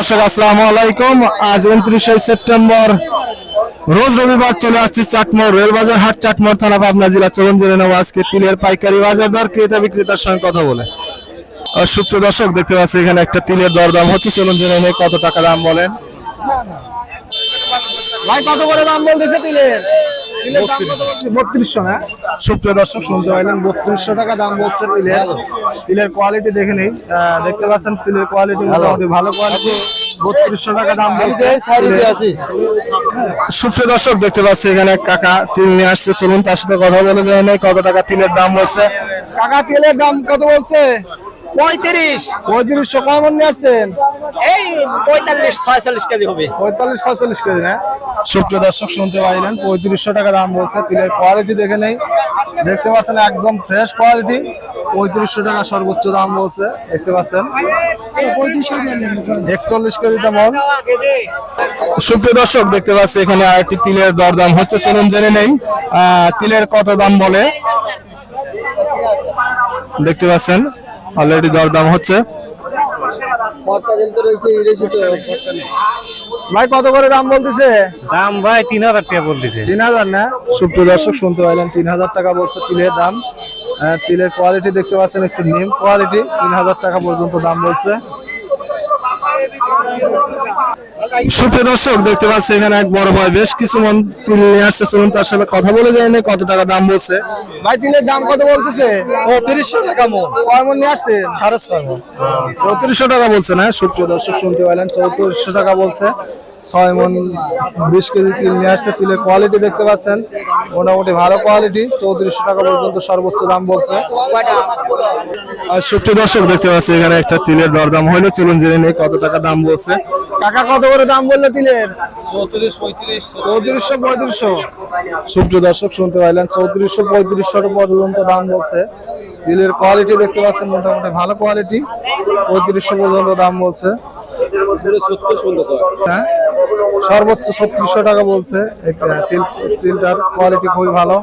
দর্শক, আসসালামু আলাইকুম। আজ উনত্রিশে সেপ্টেম্বর, রোজ রবিবার চলে আসছি চাটমোড় রেলবাজার হাট চাটমোড় থানা, পাবনা জেলা, চলন জেনে নেব আজকে তিলের পাইকারি বাজার দর, ক্রেতা বিক্রেতার সঙ্গে কথা বলে। সুপ্র দর্শক, দেখতে পাচ্ছি এখানে একটা তিলের দরদাম হচ্ছে, চলুন জেনে নেই কত টাকা দাম বলেন। ভাই, কত করে দাম বলতেছে তিলের? বত্রিশশো না সুপ্রিয় দর্শক শুনতে পাইলেন বত্রিশশো টাকা দাম বলছে তিলের। তিলের কোয়ালিটি দেখে নেই। আহ, দেখতে পাচ্ছেন তিলের কোয়ালিটি মোটামুটি ভালো কোয়ালিটি বত্রিশশো টাকা দাম বলছে সুপ্রিয় দর্শক দেখতে পাচ্ছি এখানে কাকা তিল নিয়ে আসছে। চলুন তার সাথে কথা বলে নাই কত টাকা তিলের দাম বলছে। কাকা তিলের দাম কত বলছে? পঁয়ত্রিশ। পঁয়ত্রিশশো কেমন নিয়ে আসছেন। এই পঁয়তাল্লিশ, ছয়চল্লিশ কেজি হবে। পঁয়তাল্লিশ, ছয়চল্লিশ কেজি, না? সুপ্রিয় দর্শক, শুনতে পাইলেন, পঁয়ত্রিশশো টাকা দাম বলছে, তিলের কোয়ালিটি দেখে নেই। দেখতে পাচ্ছেন, একদম ফ্রেশ কোয়ালিটি পঁয়ত্রিশশো টাকা সর্বোচ্চ দাম বলছে, দেখতে পাচ্ছেন। একচল্লিশ কেজি তেমন সুপ্রিয় দর্শক, দেখতে পাচ্ছি, এখানে আরেকটি তিলের দরদাম হচ্ছে, চলুন জেনে নেই তিলের কত দাম বলে। দেখতে পাচ্ছেন অলরেডি দরদাম হচ্ছে। ভাই কত করে দাম বলতেছে? দাম ভাই তিন হাজার টাকা বলতেছে। তিন হাজার না? সুপ্র দর্শক শুনতে পাইলেন তিন হাজার টাকা বলছে তিলের দাম। তিলের কোয়ালিটি দেখতে পাচ্ছেন একটু নিম কোয়ালিটি তিন হাজার টাকা পর্যন্ত দাম বলছে। সুপ্রিয় দর্শক দেখতে পাচ্ছি এখানে এক বড় ভাই। বেশ কিছু মন তিল নিয়ে আসছে। চলুন তার সাথে কথা বলে যায় না কত টাকা দাম বলছে? ভাই তিলের দাম কত বলতেছে? চৌত্রিশশো টাকা মন। কয় মন নিয়ে আসছে? সাড়ে ছয় মন। চৌত্রিশশো টাকা বলছে না? সুপ্রিয় দর্শক শুনতে পাইলেন চৌত্রিশশো টাকা বলছে। ছয় মন বিশ কেজি তিল নিয়ে আসছে তিলের কোয়ালিটি দেখতে পাচ্ছেন। মোটামুটি ভালো কোয়ালিটি চৌত্রিশশো টাকা পর্যন্ত সর্বোচ্চ দাম বলছে। আর সুপ্রিয় দর্শক দেখতে পাচ্ছি এখানে একটা তিলের দরদাম হইল চলুন জেনে নেই কত টাকা দাম বলছে। কাকা কত করে দাম বলল তিলের? চৌত্রিশ পঁয়ত্রিশ চৌত্রিশশো পঁয়ত্রিশশো। সুপ্রিয় দর্শক শুনতে পাইলেন চৌত্রিশশো পঁয়ত্রিশশো পর্যন্ত দাম বলছে। তিলের কোয়ালিটি দেখতে পাচ্ছেন মোটামুটি ভালো কোয়ালিটি পঁয়ত্রিশশো পর্যন্ত দাম বলছে। হ্যাঁ? সর্বোচ্চ ছত্রিশশো টাকা বলছে। তিনটার কোয়ালিটি খুবই ভালো।